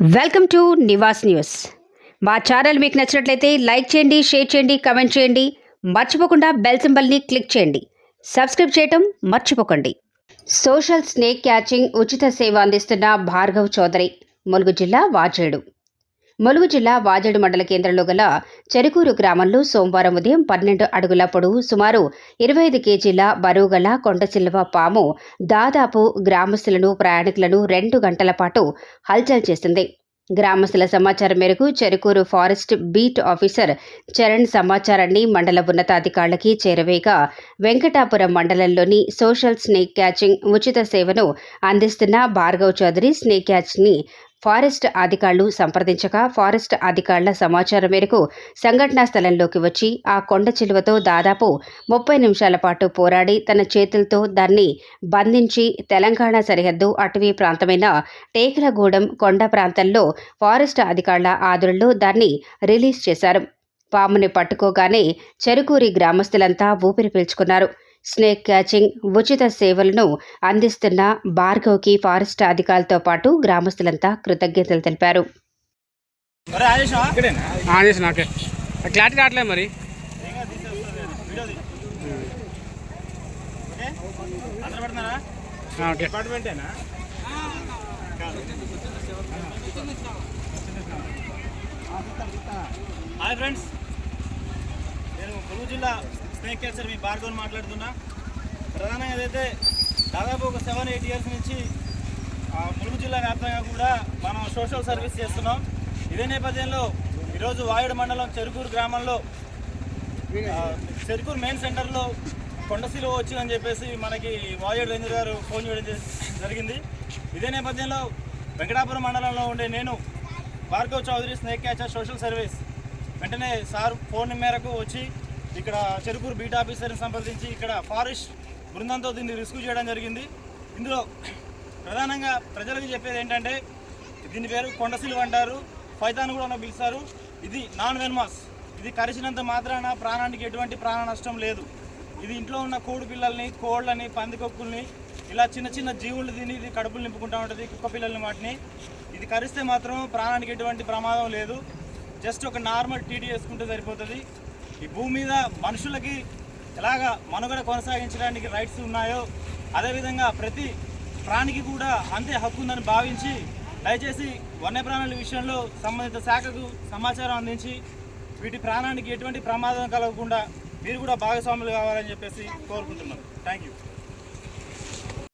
Welcome to Nivas news. మా channel మీకు నచ్చినట్లయితే లైక్ చేయండి షేర్ చేయండి కమెంట్ చేయండి. మర్చిపోకుండా బెల్ సింబల్ని క్లిక్ చేయండి. సబ్స్క్రైబ్ చేయటం మర్చిపోకండి. సోషల్ స్నేక్ క్యాచింగ్ ఉచిత సేవ అందిస్తున్న భార్గవ్ చౌదరి ములుగు జిల్లా వాచేడు ములుగు జిల్లా వాజేడు మండల కేంద్రంలో గల చెరుకూరు గ్రామంలో సోమవారం ఉదయం పన్నెండు అడుగుల పొడవు సుమారు ఇరవై ఐదు కేజీల బరువు గల కొండచిల్వ పాము దాదాపు గ్రామస్తులను ప్రయాణికులను రెండు గంటల పాటు హల్చల్ చేసింది. గ్రామస్తుల సమాచారం మేరకు Cherukuru forest beat officer Charan సమాచారాన్ని మండల ఉన్నతాధికారులకి చేరవేయగా వెంకటాపురం మండలంలోని సోషల్ స్నేక్ క్యాచింగ్ ఉచిత సేవను అందిస్తున్న భార్గవ్ చౌదరి స్నేక్ క్యాచ్ని ఫారెస్ట్ అధికారులు సంప్రదించగా ఫారెస్ట్ అధికారుల సమాచారం మేరకు సంఘటనా స్థలంలోకి వచ్చి ఆ కొండ చిలువతో దాదాపు ముప్పై నిమిషాల పాటు పోరాడి తన చేతులతో దాన్ని బంధించి తెలంగాణ సరిహద్దు అటవీ ప్రాంతమైన టేకలగూడెం కొండ ప్రాంతంలో ఫారెస్ట్ అధికారుల ఆదురులో దాన్ని రిలీజ్ చేశారు. పాముని పట్టుకోగానే చెరుకూరి గ్రామస్తులంతా ఊపిరి పీల్చుకున్నారు. స్నేక్ క్యాచింగ్ ఉచిత సేవలను అందిస్తున్న భార్గవ్కి ఫారెస్ట్ అధికారులతో పాటు గ్రామస్తులంతా కృతజ్ఞతలు తెలిపారు. క్లారిటీ రావట్లేదు మరి. Hi friends. నేను కొలువు జిల్లా స్నేక్ క్యాచర్ మీ భార్గవన్ మాట్లాడుతున్నా. ప్రధానంగా ఏదైతే దాదాపు ఒక సెవెన్ ఎయిట్ ఇయర్స్ నుంచి ములుగు జిల్లా వ్యాప్తంగా కూడా మనం సోషల్ సర్వీస్ చేస్తున్నాం. ఇదే నేపథ్యంలో ఈరోజు వాయుడు మండలం చెరుకూరు గ్రామంలో చెరుకూరు మెయిన్ సెంటర్లో కొండశిలో వచ్చిందని చెప్పేసి మనకి వాయుడు రేంజర్ గారు ఫోన్ చేయడం జరిగింది. ఇదే నేపథ్యంలో వెంకటాపురం మండలంలో ఉండే నేను Bhargav Chowdary snake catcher social service వెంటనే సార్ ఫోన్ మేరకు వచ్చి ఇక్కడ చెరుకూరు బీట్ ఆఫీసర్ని సంప్రదించి ఇక్కడ ఫారెస్ట్ బృందంతో దీన్ని రిస్క్యూ చేయడం జరిగింది. ఇందులో ప్రధానంగా ప్రజలకు చెప్పేది ఏంటంటే దీని పేరు కొండసిలువ అంటారు ఫైతాన్ కూడా పిలుస్తారు. ఇది నాన్ వెన్మాస్. ఇది కరిచినంత మాత్రాన ప్రాణానికి ఎటువంటి ప్రాణ నష్టం లేదు. ఇది ఇంట్లో ఉన్న కోడి పిల్లల్ని కోళ్ళని పందికొక్కుల్ని ఇలా చిన్న చిన్న జీవులు తిని ఇది కడుపులు నింపుకుంటూ ఉంటుంది కుక్క పిల్లల్ని వాటిని. ఇది కరిస్తే మాత్రం ప్రాణానికి ఎటువంటి ప్రమాదం లేదు. జస్ట్ ఒక నార్మల్ టీటీ వేసుకుంటే సరిపోతుంది. ఈ భూమి మీద మనుషులకి ఎలాగా మనుగడ కొనసాగించడానికి రైట్స్ ఉన్నాయో అదేవిధంగా ప్రతి ప్రాణికి కూడా అంతే హక్కు ఉందని భావించి దయచేసి వన్యప్రాణుల విషయంలో సంబంధిత శాఖకు సమాచారం అందించి వీటి ప్రాణానికి ఎటువంటి ప్రమాదం కలగకుండా మీరు కూడా భాగస్వాములు కావాలని చెప్పేసి కోరుకుంటున్నాను. Thank you